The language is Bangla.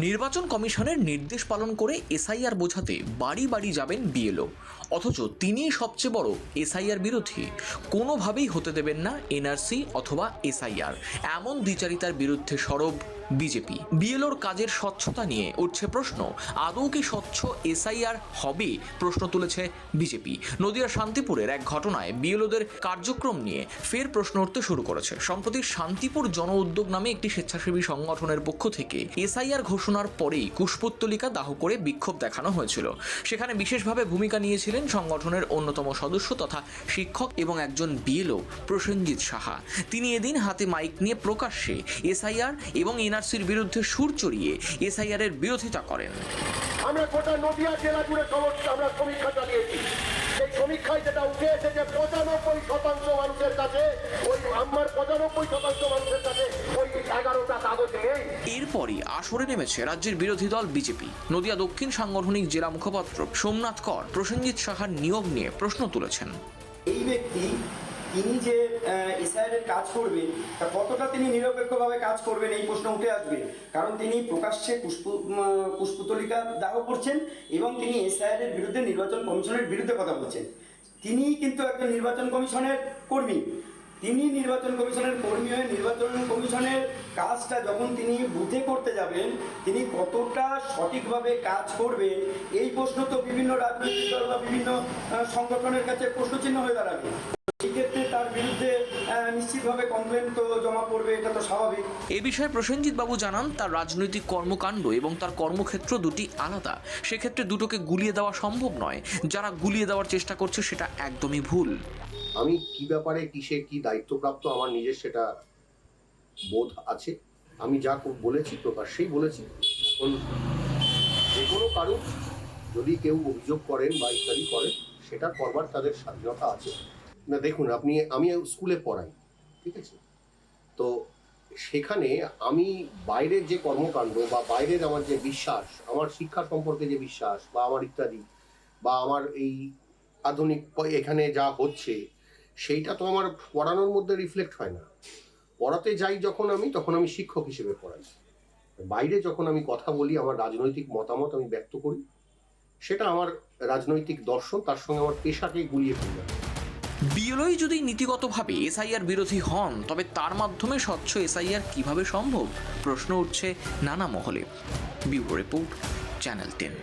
নির্বাচন কমিশনের নির্দেশ পালন করে এসআইআর বোঝাতে বাড়ি বাড়ি যাবেন বিএলও। অথচ তিনিই সবচেয়ে বড় এসআইআর বিরোধী। কোনোভাবেই হতে দেবেন না এনআরসি অথবা এসআইআর। এমন দ্বিচারিতার বিরুদ্ধে সরব বিজেপি। বিএলওর কাজের স্বচ্ছতা নিয়ে উঠছে প্রশ্ন। আদৌ কি স্বচ্ছ এসআইআর হবে? প্রশ্ন তুলেছে বিজেপি। নদিয়ার শান্তিপুরের এক ঘটনায় বিএলওদের কার্যক্রম নিয়ে ফের প্রশ্ন উঠতে শুরু করেছে। সম্প্রতি শান্তিপুর জন উদ্যোগ নামে একটি স্বেচ্ছাসেবী সংগঠনের পক্ষ থেকে এসআইআর ঘোষণার পরেই কুশপুত্তলিকা দাহ করে বিক্ষোভ দেখানো হয়েছিল। সেখানে বিশেষভাবে ভূমিকা নিয়েছিলেন সংগঠনের অন্যতম সদস্য তথা শিক্ষক এবং একজন বিএলও প্রসেনজিৎ সাহা। তিনি এদিন হাতে মাইক নিয়ে প্রকাশ্যে এসআইআর এবং এনআরসির বিরুদ্ধে সুর চড়িয়ে এসআইআর এর বিরোধিতা করেন। আমরা গোটা নদিয়া জেলা জুড়ে আমরা সমীক্ষা চালিয়েছি। সেই সমীক্ষায় যেটা উঠে এসেছে, পঁচানব্বই শতাংশ মানুষের কাছে ওই আমার পঁচানব্বই শতাংশ এরপরই আসরে নেমেছে রাজ্যের বিরোধী দল বিজেপি। নদিয়া দক্ষিণ সাংগঠনিক জেলা মুখপাত্র সোমনাথ কর প্রসেনজিৎ সাহার নিয়োগ নিয়ে প্রশ্ন তুলেছেন। এই ব্যক্তি, তিনি যে এসআইআর কাজ করবেন, তা কতটা তিনি নিরপেক্ষভাবে কাজ করবেন এই প্রশ্ন উঠে আসবে। কারণ তিনি প্রকাশ্যে পুষ্প পুষ্পতলিকা দাহ করছেন এবং তিনি এসআইআর বিরুদ্ধে নির্বাচন কমিশনের বিরুদ্ধে কথা বলছেন। তিনি কিন্তু একজন নির্বাচন কমিশনের কর্মী। তিনি নির্বাচন কমিশনের কর্মী হয়ে নির্বাচন কমিশনের কাজটা যখন তিনি বুথে করতে যাবেন তিনি কতটা সঠিকভাবে কাজ করবেন এই প্রশ্ন তো বিভিন্ন রাজনৈতিক দল বা বিভিন্ন সংগঠনের কাছে প্রশ্নচিহ্ন হয়ে দাঁড়াবে। এই ক্ষেত্রে তার বিরুদ্ধে নিশ্চিতভাবে কমপ্লেন তো জমা পড়বে এটা তো স্বাভাবিক। এ বিষয়ে প্রসেনজিৎ বাবু জানান তার রাজনৈতিক কর্মকাণ্ড এবং তার কর্মক্ষেত্র দুটি আলাদা। সেক্ষেত্রে দুটোকে গুলিয়ে দেওয়া সম্ভব নয়। যারা গুলিয়ে দেওয়ার চেষ্টা করছে সেটা একদমই ভুল। আমি কি ব্যাপারে কিসে কি দায়িত্বপ্রাপ্ত? আমার নিজের সেটা বোধ আছে। আমি যা বলেছি, প্রকাশ্যেই বলেছি। এখন যে কোনো কারণ যদি কেউ অভিযোগ করেন বা ইত্যাদি করেন, সেটা করবার তাদের স্বাধীনতা আছে। না, দেখুন, আপনি, আমি স্কুলে পড়াই, ঠিক আছে? তো সেখানে আমি বাইরের যে কর্মকাণ্ড বা বাইরের আমার যে বিশ্বাস, আমার শিক্ষা সম্পর্কে যে বিশ্বাস বা আমার ইত্যাদি বা আমার এই আধুনিক এখানে যা হচ্ছে, সেইটা তো আমার পড়ানোর মধ্যে রিফ্লেক্ট হয় না। পড়াতে যাই যখন আমি তখন আমি শিক্ষক হিসেবে পড়াই। বাইরে যখন আমি কথা বলি আমার রাজনৈতিক মতামত আমি ব্যক্ত করি সেটা আমার রাজনৈতিক দর্শন তার সঙ্গে আমার পেশাকে গুলিয়ে ফেলবে বিএলওই যদি নীতিগতভাবে এসআইআর বিরোধী হন তবে তার মাধ্যমে স্বচ্ছ এসআইআর কীভাবে সম্ভব? প্রশ্ন উঠছে নানা মহলে। Bureau report channel ten.